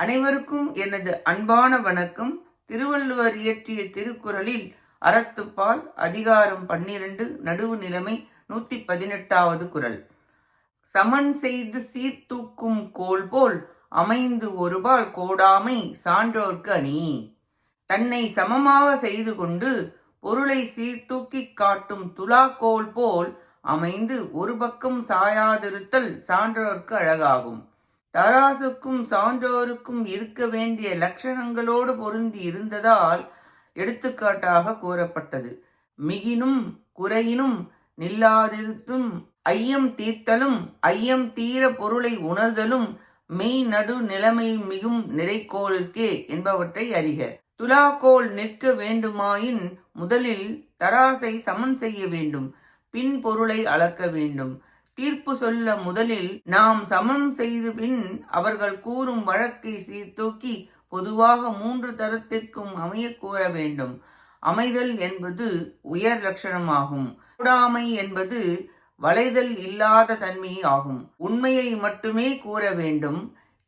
அனைவருக்கும் எனது அன்பான வணக்கம். திருவள்ளுவர் இயற்றிய திருக்குறளில் அறத்துப்பால் அதிகாரம் பன்னிரண்டு நடுவு நிலைமை நூத்தி பதினெட்டாவது குறள். சமன் செய்து சீர்தூக்கும் கோல் போல் அமைந்து ஒருபால் கோடாமை சான்றோர்க்கு அணி. தன்னை சமமாக செய்து கொண்டு பொருளை சீர்தூக்கிக் காட்டும் துலாக்கோல் போல் அமைந்து ஒரு பக்கம் சாயாதிருத்தல் சான்றோர்க்கு அழகாகும். தராசுக்கும் சான்றோருக்கும் இருக்க வேண்டிய லட்சணங்களோடு பொருந்தி இருந்ததால் எடுத்துக்காட்டாக கூறப்பட்டது. மிகினும் குறையினும் நில்லாதிருத்தும் ஐயம் தீர்த்தலும் ஐயம் தீர பொருளை உணர்தலும் மெய் நடு நிலைமை மிகும் நிறைக்கோளுக்கே என்பவற்றை அறிக. துலாக்கோள் நிற்க வேண்டுமாயின் முதலில் தராசை சமன் செய்ய வேண்டும் பின் பொருளை அளக்க வேண்டும். தீர்ப்பு சொல்ல முதலில் நாம் சமன் செய்து பின் அவர்கள் கூறும் வழக்கை சீர்தூக்கி பொதுவாக மூன்று தரத்திற்கும் அமைய கூற வேண்டும். அமைதல் என்பது உயர் லட்சணமாகும். கூடாமை என்பது வளைதல் இல்லாத தன்மை ஆகும். உண்மையை மட்டுமே கூற வேண்டும்.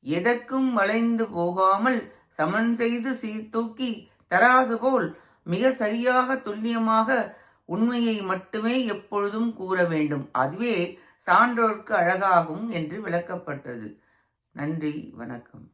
எதற்கும் வளைந்து போகாமல் சமன் செய்து சீர்தூக்கி தராசு போல் மிக சரியாக துல்லியமாக உண்மையை மட்டுமே எப்பொழுதும் கூற வேண்டும். அதுவே சான்றோர்க்கு அழகாகும் என்று விளக்கப்பட்டது. நன்றி வணக்கம்.